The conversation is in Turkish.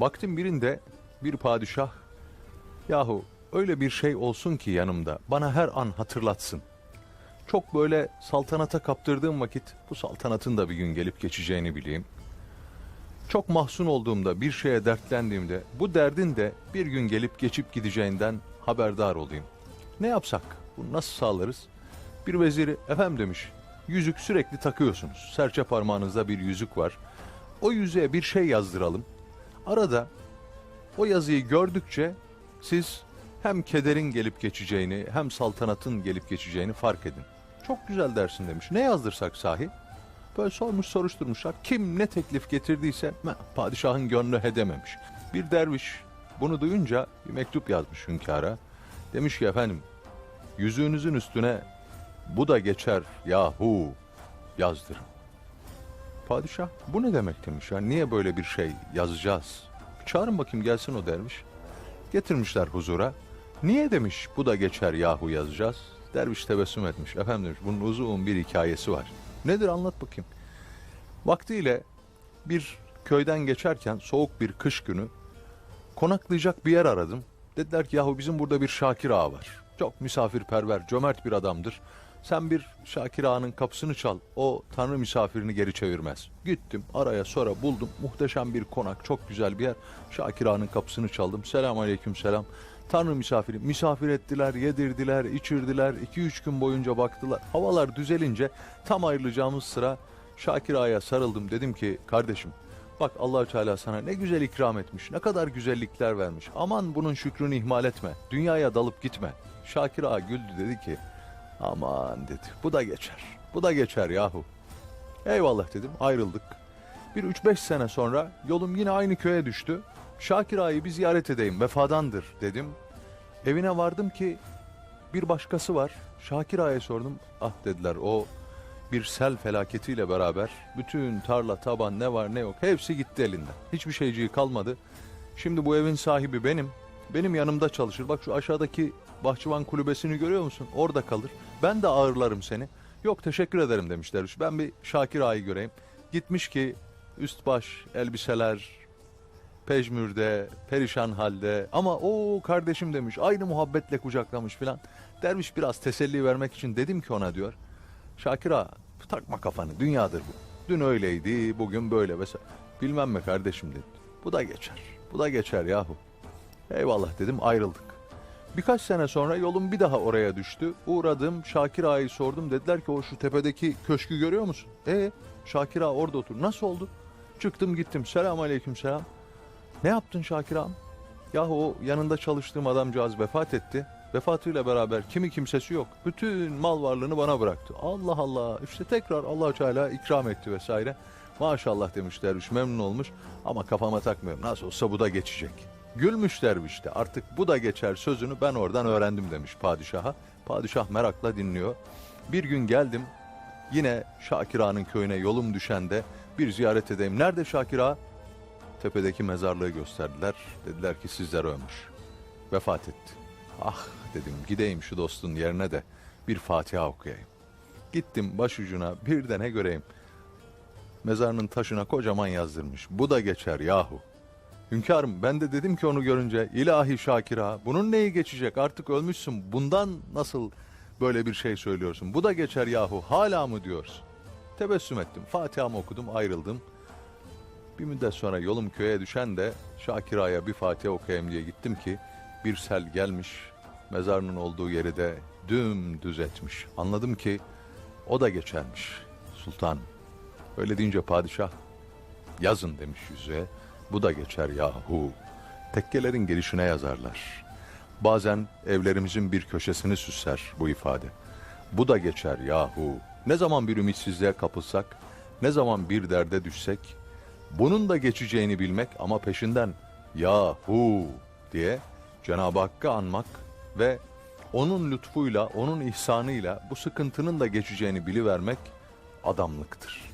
Vaktin birinde bir padişah yahu öyle bir şey olsun ki yanımda bana her an hatırlatsın. Çok böyle saltanata kaptırdığım vakit bu saltanatın da bir gün gelip geçeceğini bileyim. Çok mahzun olduğumda bir şeye dertlendiğimde bu derdin de bir gün gelip geçip gideceğinden haberdar olayım. Ne yapsak? Bunu nasıl sağlarız? Bir veziri efendim demiş. Yüzük sürekli takıyorsunuz. Serçe parmağınızda bir yüzük var. O yüzüğe bir şey yazdıralım. Arada o yazıyı gördükçe siz hem kederin gelip geçeceğini hem saltanatın gelip geçeceğini fark edin. Çok güzel dersin demiş. Ne yazdırsak sahi? Böyle sormuş soruşturmuşlar. Kim ne teklif getirdiyse "Me, padişahın gönlü hedememiş. Bir derviş bunu duyunca bir mektup yazmış hünkâra. Demiş ki efendim yüzüğünüzün üstüne bu da geçer yahu yazdırın. Padişah bu ne demek demiş ya niye böyle bir şey yazacağız? Çağırın bakayım gelsin o derviş. Getirmişler huzura. Niye demiş bu da geçer yahu yazacağız? Derviş tebessüm etmiş. Efendim demiş bunun uzun bir hikayesi var. Nedir anlat bakayım. Vaktiyle bir köyden geçerken soğuk bir kış günü konaklayacak bir yer aradım. Dediler ki yahu bizim burada bir Şakir ağa var. Çok misafirperver, cömert bir adamdır. Sen bir Şakir ağanın kapısını çal. O tanrı misafirini geri çevirmez. Gittim araya sonra buldum. Muhteşem bir konak, çok güzel bir yer. Şakir ağanın kapısını çaldım. Selam aleyküm selam. Tanrı misafiri. Misafir ettiler, yedirdiler, içirdiler. 2-3 gün boyunca baktılar. Havalar düzelince tam ayrılacağımız sıra Şakir ağaya sarıldım. Dedim ki kardeşim Bak allah Teala sana ne güzel ikram etmiş, ne kadar güzellikler vermiş. Aman bunun şükrünü ihmal etme, dünyaya dalıp gitme. Şakir Ağa güldü dedi ki, aman dedi, bu da geçer, bu da geçer yahu. Eyvallah dedim, ayrıldık. Bir 3-5 sene sonra yolum yine aynı köye düştü. Şakir Ağa'yı bir ziyaret edeyim, vefadandır dedim. Evine vardım ki bir başkası var. Şakir Ağa'ya sordum. Ah dediler o bir sel felaketiyle beraber bütün tarla, taban ne var ne yok hepsi gitti elinden. Hiçbir şeyciği kalmadı. Şimdi bu evin sahibi benim. Benim yanımda çalışır. Bak şu aşağıdaki bahçıvan kulübesini görüyor musun? Orada kalır. Ben de ağırlarım seni. Yok teşekkür ederim demişler. Ben bir Şakir Ağa'yı göreyim. Gitmiş ki üst baş elbiseler, pejmürde, perişan halde ama o kardeşim demiş aynı muhabbetle kucaklamış filan. Derviş biraz teselli vermek için dedim ki ona diyor. Şakir ağa takma kafanı dünyadır bu. Dün öyleydi bugün böyle vesaire. Bilmem mi kardeşim dedi. Bu da geçer. Bu da geçer yahu. Eyvallah dedim ayrıldık. Birkaç sene sonra yolum bir daha oraya düştü. Uğradım Şakir ağayı sordum. Dediler ki o şu tepedeki köşkü görüyor musun? E Şakir ağa orada otur. Nasıl oldu? Çıktım gittim. Selam aleyküm selam. Ne yaptın Şakir ağam? Yahu o yanında çalıştığım adamcağız vefat etti. Vefatıyla beraber kimi kimsesi yok. Bütün mal varlığını bana bıraktı. Allah Allah. İşte tekrar allah Teala ikram etti vesaire. Maşallah demiş derviş memnun olmuş ama kafama takmıyorum. Nasıl olsa bu da geçecek. Gülmüş derviş de artık bu da geçer sözünü ben oradan öğrendim demiş padişaha. Padişah merakla dinliyor. Bir gün geldim yine Şakir Ağa'nın köyüne yolum düşende bir ziyaret edeyim. Nerede Şakir? Tepedeki mezarlığı gösterdiler. Dediler ki sizler ölmüş. Vefat etti. Ah dedim gideyim şu dostun yerine de bir Fatiha okuyayım. Gittim başucuna bir de ne göreyim. Mezarının taşına kocaman yazdırmış. Bu da geçer yahu. Hünkârım ben de dedim ki onu görünce ilahi Şakira bunun neyi geçecek artık ölmüşsün bundan nasıl böyle bir şey söylüyorsun bu da geçer yahu hala mı diyorsun. Tebessüm ettim Fatiha'mı okudum ayrıldım. Bir müddet sonra yolum köye düşen de Şakir Ağa'ya bir Fatiha okuyayım diye gittim ki bir sel gelmiş mezarının olduğu yeri de dümdüz etmiş. Anladım ki o da geçermiş sultan. Öyle deyince padişah yazın demiş yüzüğe. Bu da geçer yahu. Tekkelerin gelişine yazarlar. Bazen evlerimizin bir köşesini süsler bu ifade. Bu da geçer yahu. Ne zaman bir ümitsizliğe kapılsak, ne zaman bir derde düşsek, bunun da geçeceğini bilmek ama peşinden yahu diye Cenab-ı Hakk'ı anmak ve onun lütfuyla, onun ihsanıyla bu sıkıntının da geçeceğini bilivermek adamlıktır.